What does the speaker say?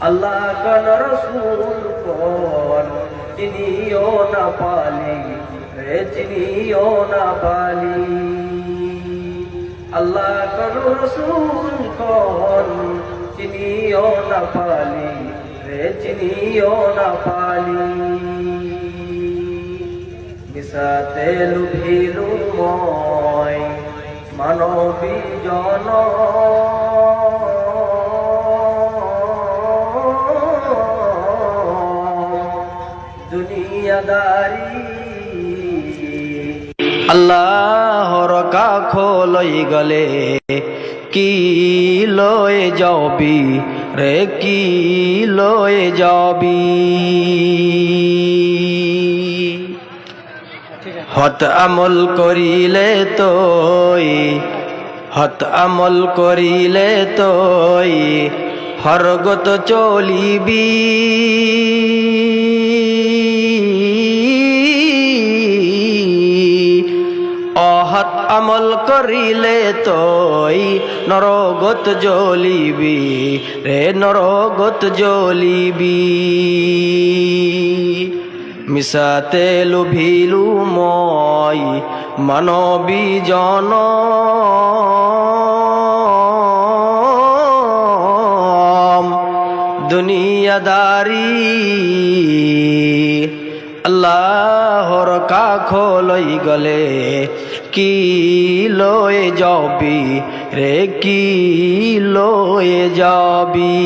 আল্লাহ কন রসুল কোন চিনিও না পালি রে চিনিও না পালি। আল্লাহ কন রসুল কোন চিনিও না পালি রে চিনিও না পালি। মিশাতে লুভিলু ময় মানবী জন আল্লাহর কাখ লই গলে, কি লয়ে যাবি রে, কি লয়ে যাবি? হত আমল করিলে তই, হত আমল করিলে তই, হরগত চলিবি। অহত আমল করিলে তই নরগত জ্বলিবি, রে নরগত জ্বলিবি। মিশাতে লুভিলু মই মানবী জন। দুনিয়াদারি কাখ লই গলে। কি লয়ে যাবি রে কি লয়ে যাবি?